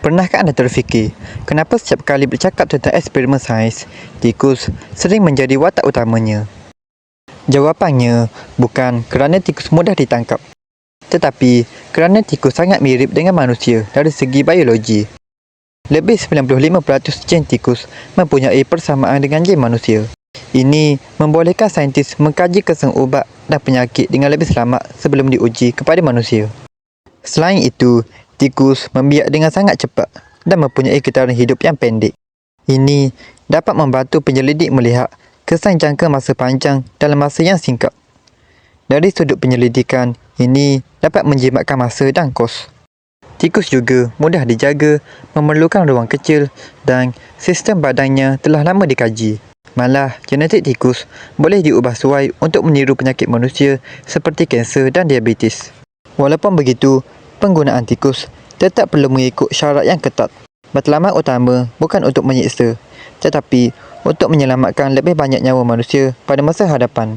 Pernahkah anda terfikir, kenapa setiap kali bercakap tentang eksperimen sains, tikus sering menjadi watak utamanya? Jawapannya bukan kerana tikus mudah ditangkap, tetapi kerana tikus sangat mirip dengan manusia dari segi biologi. Lebih 95% gen tikus mempunyai persamaan dengan gen manusia. Ini membolehkan saintis mengkaji kesan ubat dan penyakit dengan lebih selamat sebelum diuji kepada manusia. Selain itu, tikus membiak dengan sangat cepat dan mempunyai getaran hidup yang pendek. Ini dapat membantu penyelidik melihat kesan jangka masa panjang dalam masa yang singkat. Dari sudut penyelidikan, ini dapat menjimatkan masa dan kos. Tikus juga mudah dijaga, memerlukan ruang kecil dan sistem badannya telah lama dikaji. Malah, genetik tikus boleh diubah sesuai untuk meniru penyakit manusia seperti kanser dan diabetes. Walaupun begitu, penggunaan tikus tetap perlu mengikut syarat yang ketat. Matlamat utama bukan untuk menyiksa, tetapi untuk menyelamatkan lebih banyak nyawa manusia pada masa hadapan.